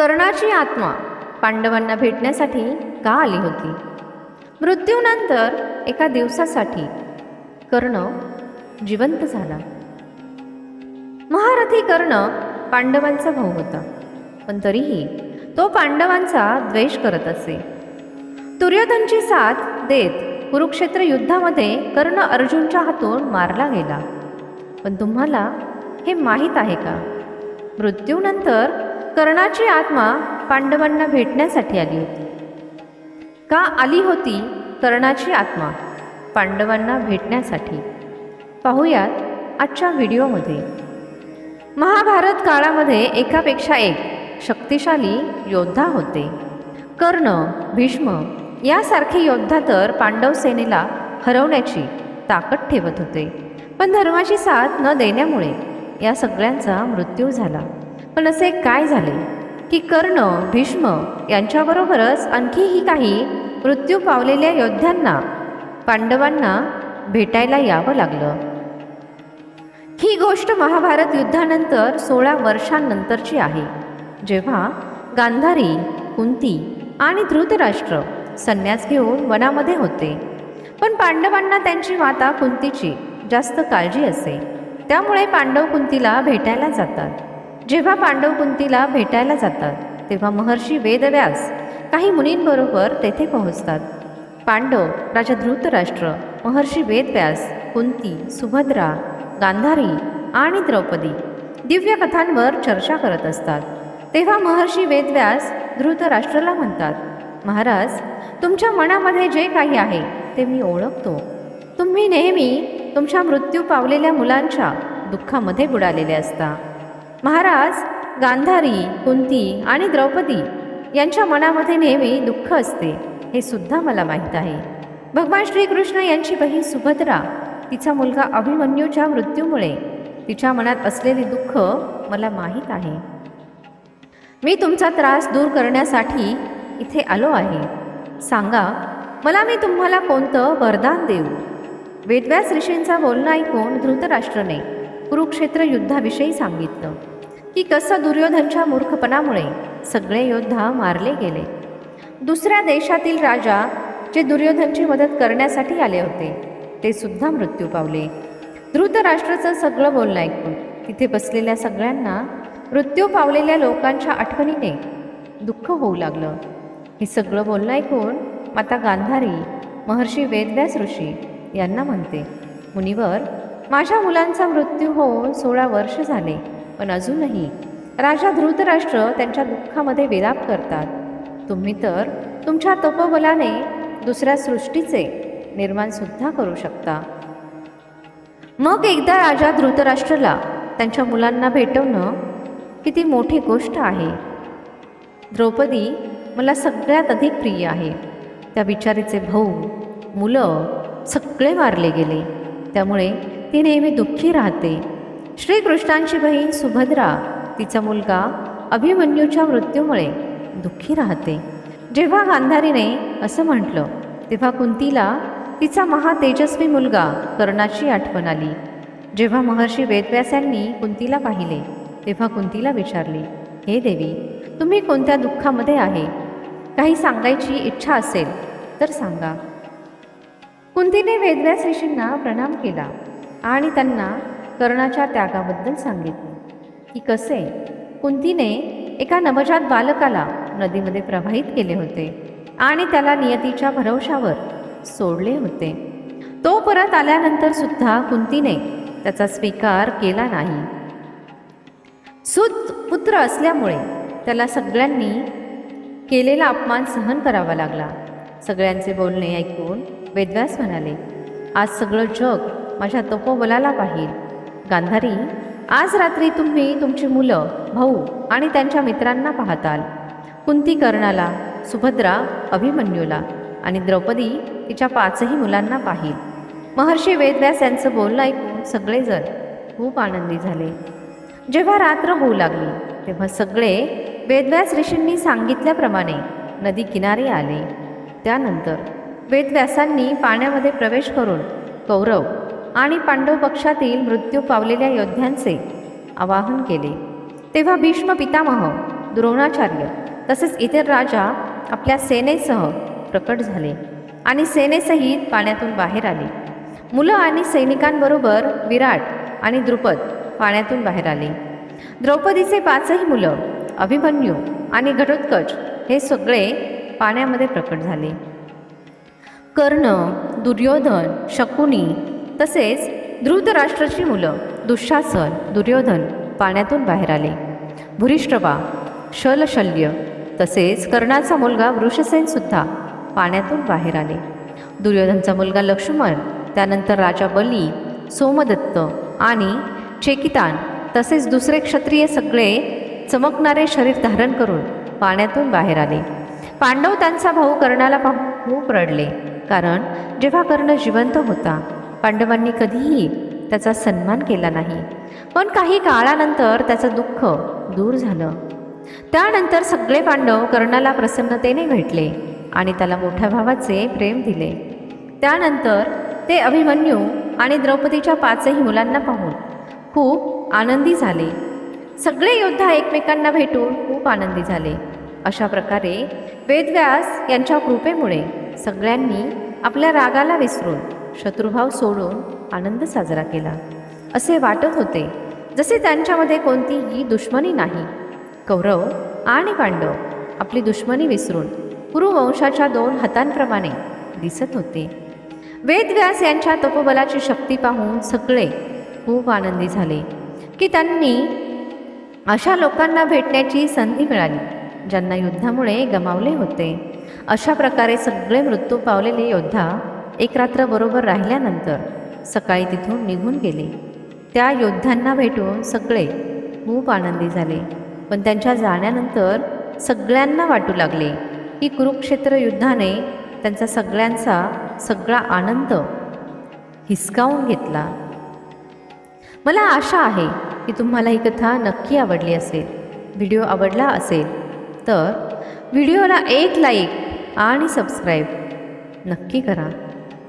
कर्णाची आत्मा पांडवांना भेटण्यासाठी का आली होती? मृत्यूनंतर एका दिवसासाठी कर्ण जिवंत झाला. महारथी कर्ण पांडवांचा भाऊ होता पण तरीही तो पांडवांचा द्वेष करत असे. दुर्योधनची साथ देत कुरुक्षेत्र युद्धामध्ये कर्ण अर्जुनच्या हातून मारला गेला. पण तुम्हाला हे माहीत आहे का? मृत्यूनंतर कर्णाची आत्मा पांडवांना भेटण्यासाठी आली होती. का आली होती कर्णाची आत्मा? पांडवांना भेटण्यासाठी. पाहूयात आजच्या व्हिडिओमध्ये. महाभारत काळामध्ये एकापेक्षा एक शक्तिशाली योद्धा होते. कर्ण भीष्म यासारखे योद्धा तर पांडव सेनेला हरवण्याची ताकद ठेवत होते. पण धर्माची साथ न देण्यामुळे या सगळ्यांचा मृत्यू झाला. पण असे काय झाले? की कर्ण भीष्म यांच्याबरोबरच आणखीही काही मृत्यू पावलेल्या योद्ध्यांना पांडवांना भेटायला यावं लागलं. ही गोष्ट महाभारत युद्धानंतर सोळा वर्षांनंतरची आहे जेव्हा गांधारी कुंती आणि धृतराष्ट्र संन्यास घेऊन वनामध्ये होते. पण पांडवांना त्यांची माता कुंतीची जास्त काळजी असे त्यामुळे पांडव कुंतीला भेटायला जातात. जेव्हा पांडव कुंतीला भेटायला जातात तेव्हा महर्षी वेदव्यास काही मुनींबरोबर तेथे पोहोचतात. पांडव राजा धृतराष्ट्र महर्षी वेदव्यास कुंती सुभद्रा गांधारी आणि द्रौपदी दिव्य कथांवर चर्चा करत असतात. तेव्हा महर्षी वेदव्यास धृतराष्ट्राला म्हणतात महाराज तुमच्या मनामध्ये जे काही आहे ते मी ओळखतो. तुम्ही नेहमी तुमच्या मृत्यू पावलेल्या मुलांच्या दुःखामध्ये बुडालेले असता. महाराज गांधारी कुंती आणि द्रौपदी यांच्या मनामध्ये नेहमी दुःख असते. हे सुद्धा मला माहीत आहे. भगवान श्रीकृष्ण यांची बहीण सुभद्रा तिचा मुलगा अभिमन्यूच्या मृत्यूमुळे तिच्या मनात असलेले दुःख मला माहीत आहे. मी तुमचा त्रास दूर करण्यासाठी इथे आलो आहे. सांगा मला मी तुम्हाला कोणतं वरदान देऊ? वेदव्यास ऋषींचा बोलणं ऐकून धृतराष्ट्रने? कुरुक्षेत्र युद्धाविषयी सांगितलं की कसं दुर्योधनच्या मूर्खपणामुळे सगळे योद्धा मारले गेले. दुसऱ्या देशातील राजा जे दुर्योधनची मदत करण्यासाठी आले होते ते सुद्धा मृत्यू पावले. धृतराष्ट्राचं सगळं बोलणं ऐकून तिथे बसलेल्या सगळ्यांना मृत्यू पावलेल्या लोकांच्या आठवणीने दुःख होऊ लागलं. हे सगळं बोलणं ऐकून माता गांधारी महर्षी वेदव्यास ऋषी यांना म्हणते मुनिवर माझ्या मुलांचा मृत्यू होऊन सोळा वर्ष झाले पण अजूनही. राजा धृतराष्ट्र त्यांच्या दुःखामध्ये विलाप करतात. तुम्ही तर तुमच्या तपोबलाने दुसऱ्या सृष्टीचे निर्माणसुद्धा करू शकता. मग एकदा राजा धृतराष्ट्रला त्यांच्या मुलांना भेटवणं किती मोठी गोष्ट आहे. द्रौपदी मला सगळ्यात अधिक प्रिय आहे. त्या बिचारीचे भाऊ मुलं सगळे मारले गेले. त्यामुळे ती नेहमी दुःखी राहते. श्रीकृष्णांची बहीण सुभद्रा तिचा मुलगा अभिमन्यूच्या मृत्यूमुळे दुःखी राहते. जेव्हा गांधारीने असं म्हटलं तेव्हा कुंतीला तिचा महातेजस्वी मुलगा कर्णाची आठवण आली. जेव्हा महर्षी वेदव्यासांनी कुंतीला पाहिले तेव्हा कुंतीला विचारले हे देवी तुम्ही कोणत्या दुःखामध्ये आहे? काही सांगायची इच्छा असेल तर सांगा. कुंतीने वेदव्यास ऋषींना प्रणाम केला. आणि त्यांना कर्णाच्या त्यागाबद्दल सांगितले. की कसे? कुंतीने एका नवजात बालकाला नदीमध्ये प्रवाहित केले होते आणि त्याला नियतीच्या भरवशावर सोडले होते. तो परत आल्यानंतर सुद्धा कुंतीने त्याचा स्वीकार केला नाही. सुत पुत्र असल्यामुळे त्याला सगळ्यांनी केलेला अपमान सहन करावा लागला. सगळ्यांचे बोलणे ऐकून वेदव्यास म्हणाले आज सगळं जग माझ्या तपोबलाला पाहिल. गांधारी आज रात्री तुम्ही तुमची मुलं भाऊ आणि त्यांच्या मित्रांना पाहताल. कुंती कर्णाला सुभद्रा अभिमन्यूला आणि द्रौपदी तिच्या पाचही मुलांना पाहिल. महर्षी वेदव्यास यांचं बोलणं ऐकून सगळेजण खूप आनंदी झाले. जेव्हा रात्र होऊ लागली तेव्हा सगळे वेदव्यास ऋषींनी सांगितल्याप्रमाणे नदी किनारी आले. त्यानंतर वेदव्यासांनी पाण्यामध्ये प्रवेश करून कौरव आणि पांडव पक्षातील मृत्यू पावलेल्या योद्ध्यांचे आवाहन केले. तेव्हा भीष्म पितामह द्रोणाचार्य तसेच इतर राजा आपल्या सेनेसह प्रकट झाले आणि सेनेसहित पाण्यातून बाहेर आले. मुलं आणि सैनिकांबरोबर विराट आणि द्रुपद पाण्यातून बाहेर आले. द्रौपदीचे पाचही मुलं अभिमन्यू आणि घटोत्कच हे सगळे पाण्यामध्ये प्रकट झाले. कर्ण दुर्योधन शकुनी तसेच धृतराष्ट्राची मुलं दुःशासन दुर्योधन पाण्यातून बाहेर आले. भूरिष्ठबा शलशल्य तसेच कर्णाचा मुलगा वृषसेनसुद्धा पाण्यातून बाहेर आले. दुर्योधनचा मुलगा लक्ष्मण त्यानंतर राजा बली सोमदत्त आणि चेकितान तसेच दुसरे क्षत्रिय सगळे चमकणारे शरीर धारण करून पाण्यातून बाहेर आले. पांडव त्यांचा भाऊ कर्णाला पाहून खूप रडले कारण जेव्हा कर्ण जिवंत होता पांडवांनी कधीही त्याचा सन्मान केला नाही. पण काही काळानंतर त्याचं दुःख दूर झालं. त्यानंतर सगळे पांडव कर्णाला प्रसन्नतेने भेटले आणि त्याला मोठ्या भावाचे प्रेम दिले. त्यानंतर ते अभिमन्यू आणि द्रौपदीच्या पाचही मुलांना पाहून खूप आनंदी झाले. सगळे योद्धा एकमेकांना भेटून खूप आनंदी झाले. अशा प्रकारे वेदव्यास यांच्या कृपेमुळे सगळ्यांनी आपल्या रागाला विसरून शत्रुभाव सोडून आनंद साजरा केला. असे वाटत होते जसे त्यांच्यामध्ये कोणतीही दुश्मनी नाही. कौरव आणि पांडव आपली दुश्मनी विसरून कुरुवंशाच्या दोन हातांप्रमाणे दिसत होते. वेदव्यास यांच्या तपोबलाची शक्ती पाहून सगळे खूप आनंदी झाले की त्यांनी अशा लोकांना भेटण्याची संधी मिळाली ज्यांना युद्धामुळे गमावले होते. अशा प्रकारे सगळे मृत्यू पावलेले योद्धा एक रात्र बरोबर राहिल्यानंतर सकाळी तिथून निघून गेले. त्या योद्ध्यांना भेटून सगळे खूप आनंदी झाले. पण त्यांच्या जाण्यानंतर सगळ्यांना वाटू लागले की कुरुक्षेत्र युद्धाने त्यांचा सगळ्यांचा सगळा आनंद हिसकावून घेतला. मला आशा आहे की तुम्हाला ही कथा नक्की आवडली असेल व्हिडिओ आवडला असेल तर व्हिडिओला एक लाईक आणि सबस्क्राईब नक्की करा.